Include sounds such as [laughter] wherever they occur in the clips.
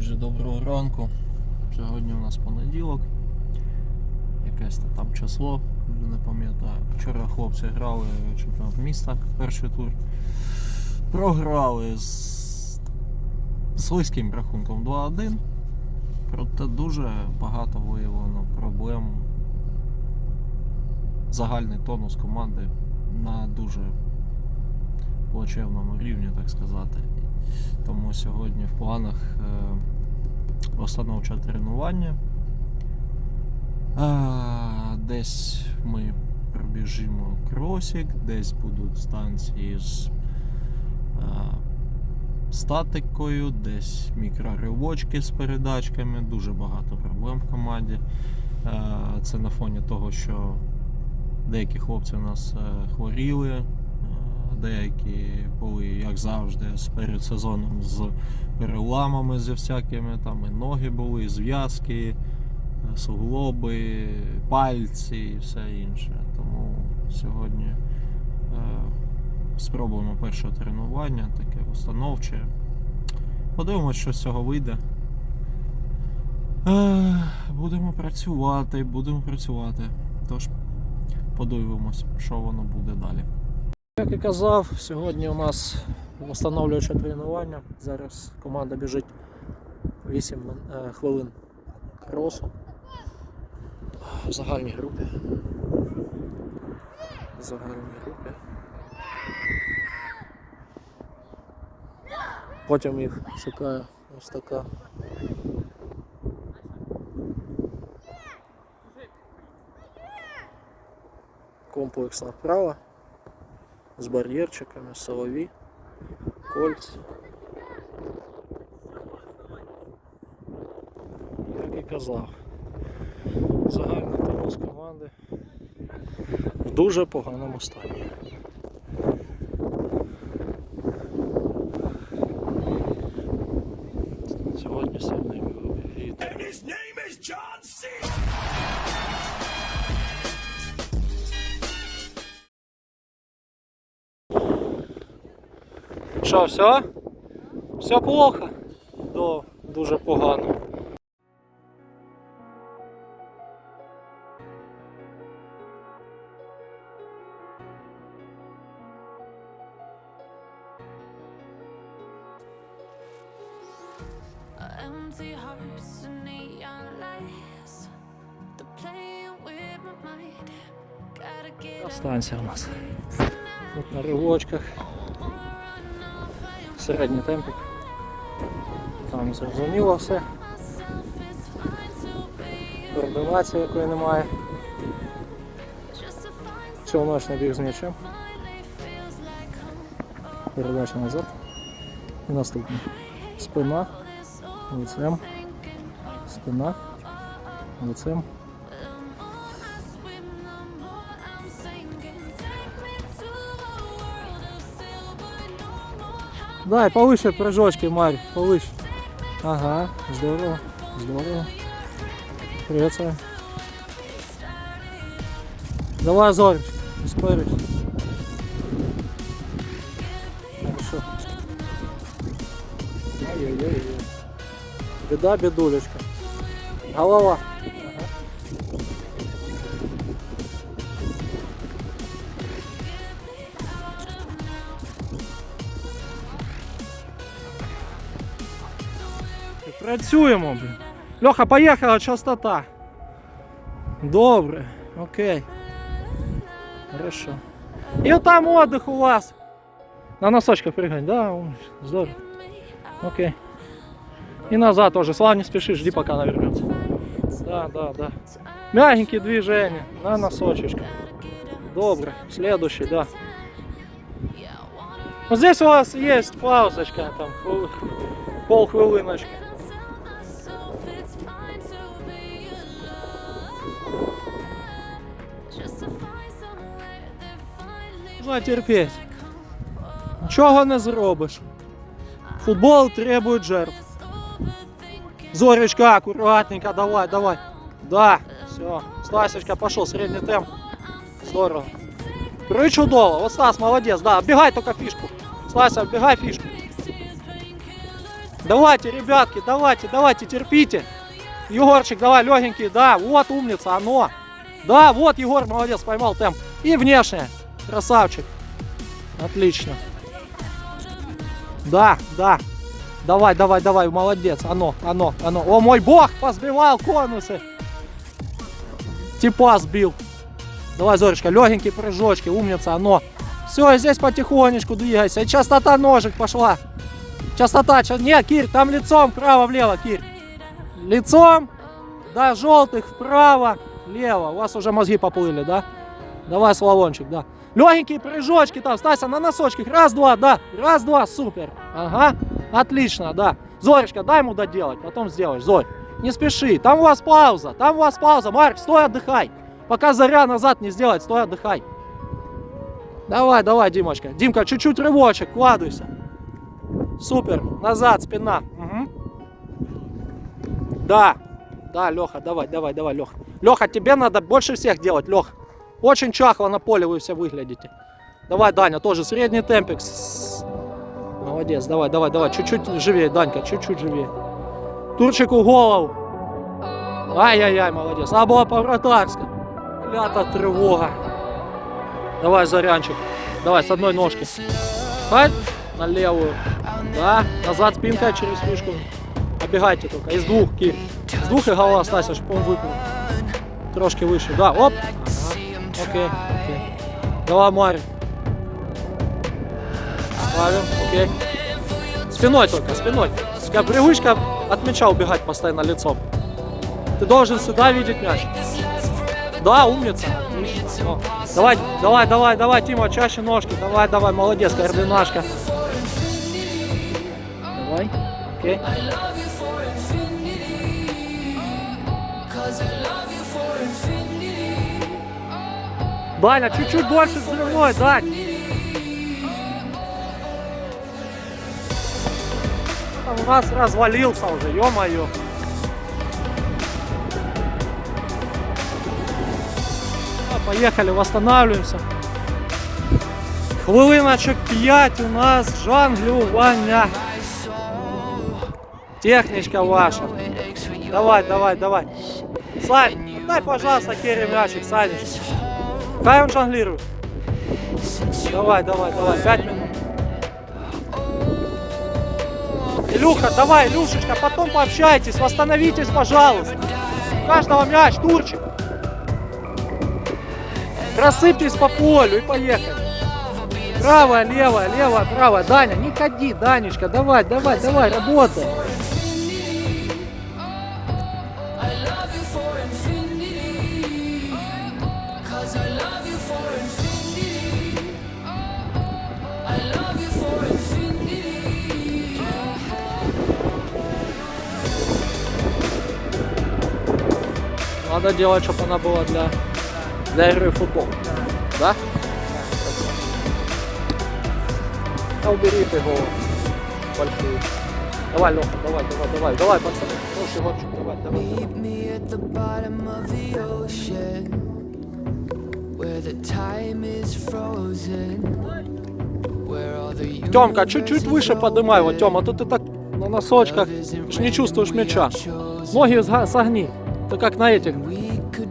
Друзі, доброго ранку. Сьогодні у нас понеділок. Якесь то там число, вже не пам'ятаю. Вчора хлопці грали чемпіонат міста, перший тур. Програли з слизьким рахунком 2-1. Проте дуже багато виявлено проблем. Загальний тонус команди на дуже плачевному рівні, так сказати. Тому сьогодні в планах е, установче тренування. Десь ми пробіжимо кросік, десь будуть станції з е, статикою, десь мікроривочки з передачками, дуже багато проблем в команді. Е, Це на фоні того, що деякі хлопці у нас хворіли, деякі були, як завжди, з перед сезоном з переламами зі всякими, там і ноги були, і зв'язки, е, суглоби, пальці і все інше. Тому сьогодні е, спробуємо перше тренування, таке установче. Подивимось, що з цього вийде. Е, Будемо працювати, будемо працювати. Тож подивимось, що воно буде далі. Як і казав, сьогодні у нас встановлююче тренування. Зараз команда біжить 8 е, хвилин кросу в загальній групі. В загальній групі. Потім їх чекає ось така. Комплексна вправа з бар'єрчиками, силові, кольці. Як і казав, загальний тонус команди в дуже поганому стані. Сьогодні сильний вітер. Що, все? Все плохо? То дуже погано. Empty hearts and neon lights. The playing with my mind. Gotta get Станція у нас. Тут на ривочках. Середній темпік. Там зрозуміло все. Координації якої немає. Челночний біг з м'ячем. Передача назад. І наступний. Спина. Лицем. Спина. Лицем. Дай, повыше прыжочки, Марь, повыше. Ага, здорово, здорово. Привет, Сань. Давай, Зорич, ускорись. Хорошо. Ой-ой-ой. Беда, бедулечка. Голова. Працюємо, блін. Льоха, поїхала, частота. Добре, окей. Хорошо. І там отдых у вас. На носочках прыгать, да? Ой, Здорово. Окей. И назад тоже. Слава, не спеши, жди пока она вернется. Да, да, да. Мягенькие движения. На носочечках. Добре. Следующий, да. Вот здесь у вас есть паузочка, там, пол, полхвилиночки. Нужно терпеть. Нічого не зробиш. Футбол требует жертв. Зоречка, аккуратненько, давай, давай. Да, все. Стасечка, пошел, средний темп. Здорово. Причудово. Вот Стас, молодец, да. Оббегай только фишку. Стася, оббегай фишку. Давайте, ребятки, давайте, давайте, терпите. Егорчик, давай, легенький, да, вот умница, оно. Да, вот Егор, молодец, поймал темп. И внешне, красавчик. Отлично. Да, да. Давай, давай, давай, молодец. Оно, оно, оно. О, мой бог, позбивал конусы. Типа сбил. Давай, Зоречка, легенькие прыжочки, умница, оно. Все, здесь потихонечку двигайся. Частота ножек пошла. Частота, ча- нет, Кир, там лицом вправо-влево, Кир. Лицом до желтых вправо, лево. У вас уже мозги поплыли, да? Давай, Славончик, да. Легенькие прыжочки там, Стася, на носочках. Раз, два, да. Раз, два, супер. Ага, отлично, да. Зоречка, дай ему доделать, потом сделаешь, Зорь. Не спеши, там у вас пауза, там у вас пауза. Марк, стой, отдыхай. Пока заря назад не сделает, стой, отдыхай. Давай, давай, Димочка. Димка, чуть-чуть рывочек, кладуйся. Супер, назад, спина. Мгм. Да, да, Леха, давай, давай, давай, Леха. Леха, тебе надо больше всех делать, Лех. Очень чахло на поле вы все выглядите. Давай, Даня, тоже средний темпик. Молодец, давай, давай, давай, чуть-чуть живее, Данька, чуть-чуть живее. Турчику голову. Ай-яй-яй, молодец. А була по-вратарська. Клята тривога. Давай, Зарянчик. Давай, с одной ножки. Хай на левую. Да, назад спинка через фишку. Оббегайте только. Из двух, Кир. С двух и голова, Стася, чтобы он выпал. Трошки выше. Да, оп. Окей, окей. Давай, Марик. Ставим, окей. Спиной только, спиной. Тебя привычка от мяча убегать постоянно лицом. Ты должен сюда видеть мяч. Да, умница. О. Давай, давай, давай, давай, Тима, чаще ножки. Давай, давай, молодец, координашка. Давай, окей. Даня, чуть-чуть больше взрывной. Там у нас развалился уже, ё-моё. Поехали, восстанавливаемся. Хвилиночок 5 у нас жонглювання. Техничка ваша. Давай, давай, давай. Сань, дай, пожалуйста, Керри мячик, Санечка. Хай он жонглирует. Давай, давай, давай, 5 минут. Илюха, давай, Илюшечка, потом пообщайтесь, восстановитесь, пожалуйста. У каждого мяч, Турчик. Рассыпьтесь по полю и поехали. Правая, левая, левая, правая. Даня, не ходи, Данечка, давай, давай, давай, работай. Надо делать, чтобы она была для, для игры в футбол. Да? А убери ты голову большую. Давай, Леха, давай, давай, давай, давай, пацаны. Хороший гонщик, давай, давай. The Тёмка, чуть-чуть выше поднимай его, Тёма, тут ты так на носочках, не чувствуешь мяча. Ноги согни. Ты как на этих,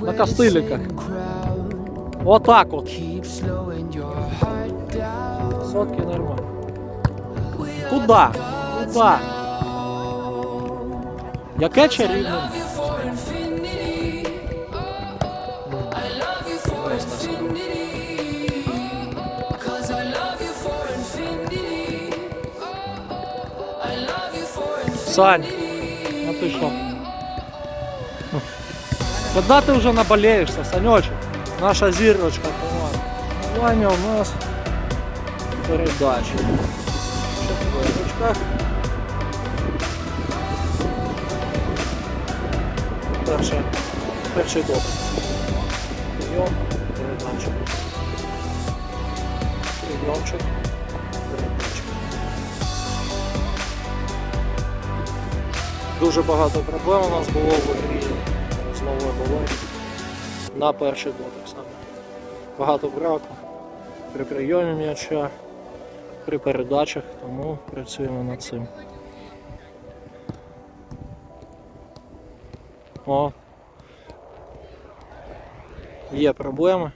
на костыликах. вот так вот. Сотки нормально. Куда? Куда? Яке чарівне. Сань, а ты что? Когда ты уже наболеешься, Санечек? Наша зірочка, команда. Ваня у нас передачі. Четверочка. Перше, перший доп. Прийом, передача. Прийомчик, передача. Дуже багато проблем у нас було в грі знову оболонь. На перший гол так само. Багато браку при прийомі м'яча, при передачах, тому працюємо над цим. О! Є проблеми.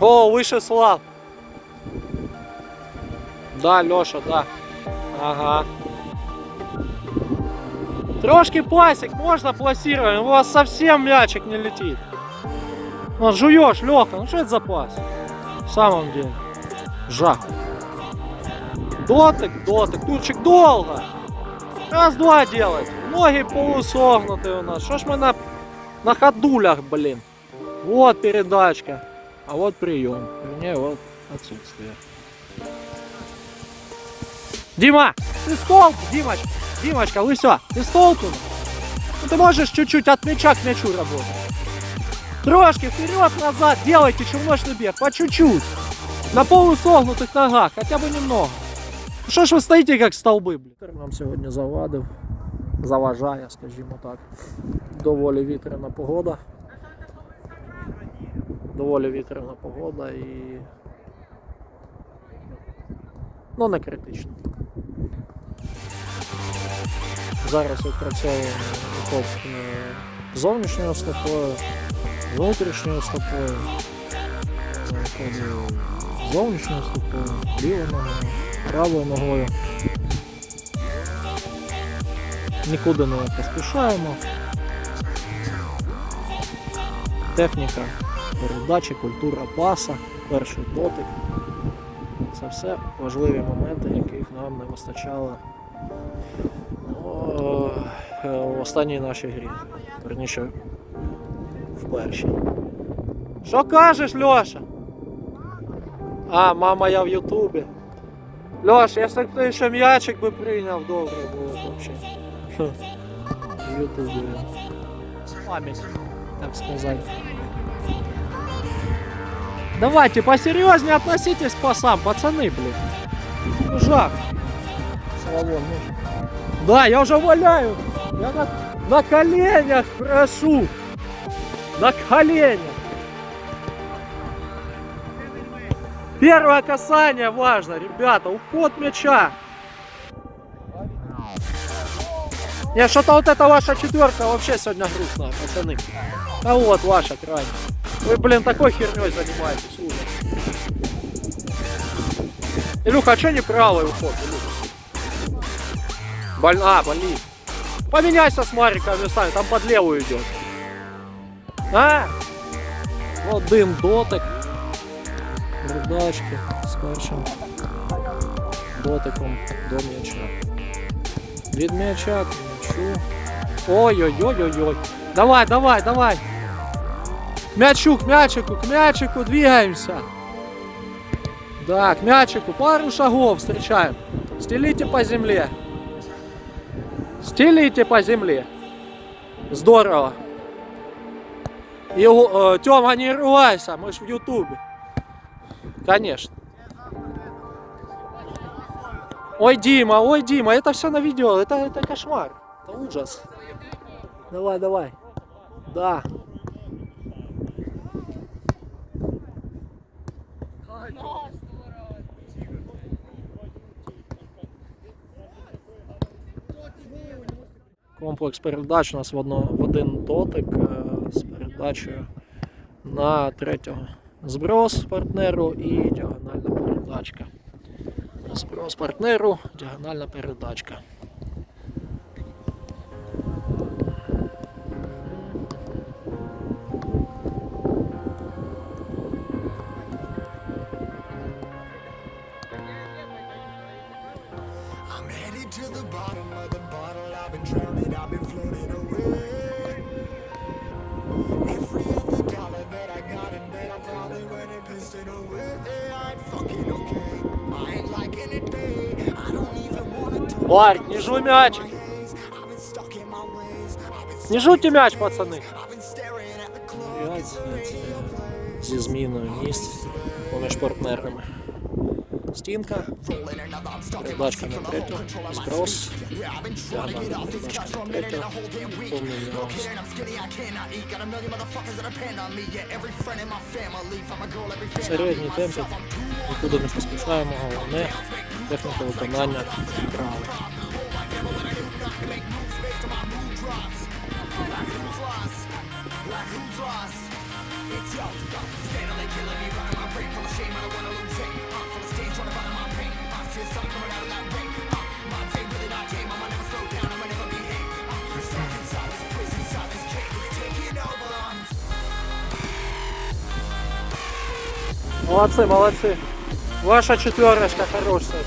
О, вийшов слаб! Да, Леша, да. Ага. Трошки пасик можно пласировать, у вас совсем мячик не летит. Ну, жуешь, Леха, ну что это за пас? В самом деле. Жах. Дотик, дотик, турчик долго. Раз-два делать. Ноги полусогнутые у нас. Что ж мы на, на ходулях, блин. Вот передачка. А вот прием. Вернее, вот отсутствие. Дима, ты с толку, Димочка, Димочка, вы все, ты с толку? Ну ты можешь чуть-чуть от мяча к мячу работать. Трошки вперед-назад делайте челночный бег, по чуть-чуть. На полусогнутых ногах, хотя бы немного. Ну що ж ви стоїте як столби, блін? Нам сьогодні завадив, заважає, скажімо так. Доволі вітряна погода. Доволі вітряна погода і. Ну, не критично. Зараз відпрацьовуємо охоплення зовнішньою стопою, внутрішньою стопою. Зовнішньою стопою, лівою ногою, правою ногою. Нікуди не поспішаємо. Техніка передачі, культура паса, перший дотик. Це все важливі моменти, нам не вистачало о, е, в останній нашій грі. Верніше в першій. Що кажеш, Льоша? А, мама, я в Ютубі. Льош, якщо б ти ще м'ячик би прийняв, добре було б взагалі. В Ютубі. Пам'ять, так сказати. Давайте посерьезнее относитесь к пасам, пацаны, блин. Ну жах. Соловон, ну. Да, я уже валяю. Я на, на коленях прошу. На коленях. Первое касание важно, ребята. Уход мяча. Не, что-то вот эта ваша четверка вообще сегодня грустная, пацаны. А вот ваша крайняя. Вы, блин, такой херней занимаетесь, Илюха, а что не правый уход, Илюха? Боль... А, болит. Поменяйся с Мариком местами, там под левую идет. А? Один дотик. Передачки з першим дотиком до м'яча. Від м'яча к м'ячу. Ой-ой-ой-ой-ой. Давай, давай, давай. Мячу, к мячику, к мячику двигаемся. Да, мячику. Пару шагов встречаем. Стелите по земле. Стелите по земле. Здорово. И, э, Тёма, не рвайся, мы ж в Ютубе. Конечно. Ой, Дима, ой, Дима, это все на видео, это, это кошмар. Это ужас. Давай, давай. Да. Комплекс передач у нас в, одно, в один дотик е, з передачею на третього. Зброс партнеру і діагональна передачка. Зброс партнеру, діагональна передачка. Ларь, не жуй мячик. Не жуйте мяч, пацаны. Зі зміною місць поміж партнерами. Стінка, Rolling another, I'm stuck in my передачка seat на from the третю, whole control of my зброс, speech. Yeah, I've been trying to get діагональна off these передачка cuts for на a minute третю, and a whole damn week. повний Look нюанс. here, and I'm skinny, I cannot eat. Got a million motherfuckers that depend on me. Yeah, every friend in my family. From a girl, every fan on me. Середній темп. Myself, I'm too нікуди не поспішаємо, головне техніка виконання правил. Молодцы, молодцы. Ваша четверочка хорошая.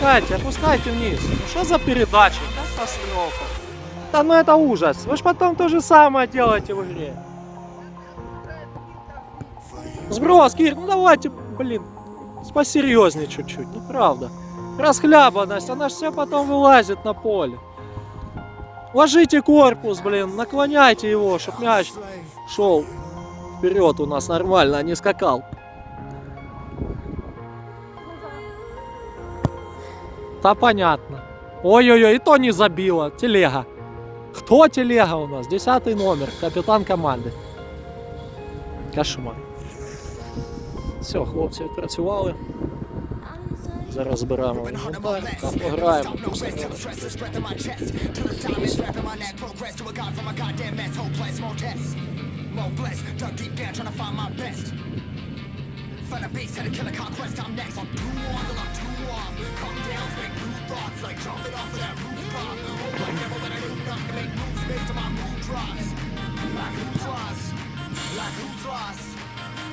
Опускайте, опускайте вниз. Ну что за передача? Катастрофа. Да ну это ужас. Вы же потом то же самое делаете в игре. Сброс, Кир, ну давайте, блин, посерьезнее чуть-чуть, ну правда. Расхлябанность, она же все потом вылазит на поле. Ложите корпус, блин, наклоняйте его, чтоб мяч шел вперед у нас нормально, а не скакал. Да понятно. Ой-ой-ой, и то не забило. Телега. Кто телега у нас? Десятый номер, капитан команды. Кошмар. Все, хлопці відпрацювали. Зараз збираємо інвентар та пограємо. Find a base and a killer conquest, I'm next. I'm thoughts like jumping off of that rooftop. Oh my devil that I do not make moves based on my mood drops. Like who's lost? Like who's lost?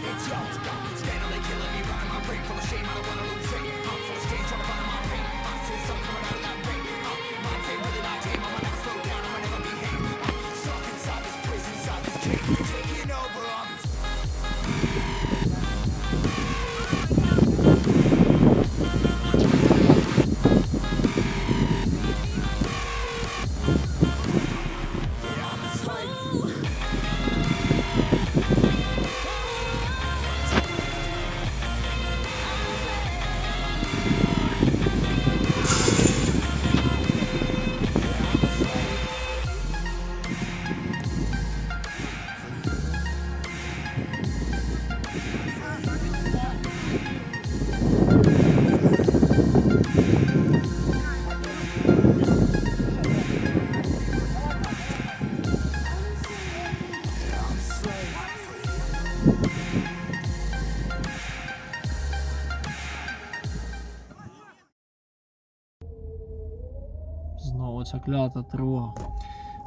It's. Stand on they killing me, running my brain full of shame. I don't wanna lose it. I'm full of stage, trying to find my pain. I see something coming out of that rain. Клята тривога.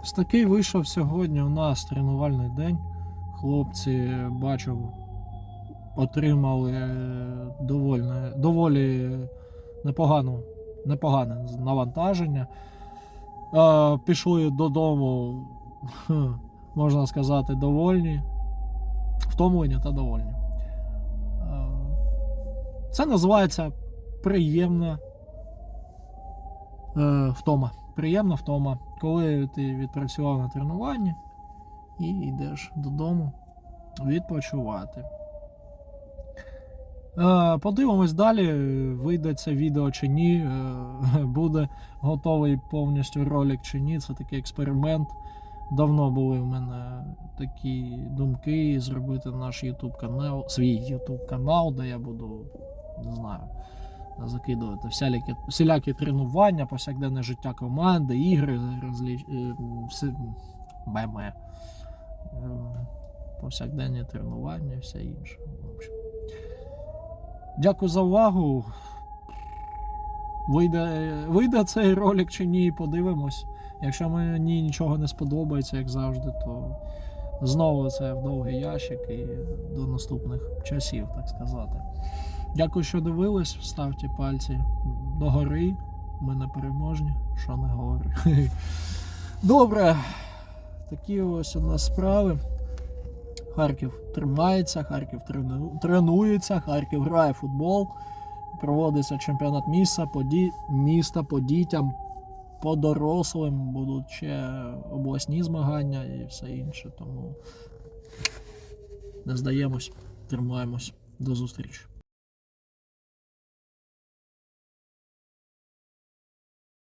Ось такий вийшов сьогодні у нас тренувальний день. Хлопці, бачу, отримали доволі, доволі непогану, непогане навантаження. Е, пішли додому, можна сказати, довольні. Втомлені та довольні. Е, це називається приємна е, втома. Приємна втома, коли ти відпрацював на тренуванні і йдеш додому відпочивати. Е, подивимось далі, вийде це відео чи ні, е, [laughs] буде готовий повністю ролик чи ні. Це такий експеримент. Давно були в мене такі думки зробити наш YouTube канал, свій YouTube канал, де я буду, не знаю, закидувати всякі, всілякі тренування, повсякденне життя команди, ігри, розліч... е, все БМ, е, повсякденні тренування і все інше. Дякую за увагу. Вийде, вийде цей ролик чи ні, подивимось. Якщо мені нічого не сподобається, як завжди, то знову це в довгий ящик і до наступних часів, так сказати. Дякую, що дивились. Ставте пальці догори. Ми не переможні, що не говори. [laughs] Добре. Такі ось у нас справи. Харків тримається, Харків тренується, Харків грає в футбол. Проводиться чемпіонат міста по, ді... міста по дітям, по дорослим, будуть ще обласні змагання і все інше. Тому не здаємось, тримаємось. До зустрічі.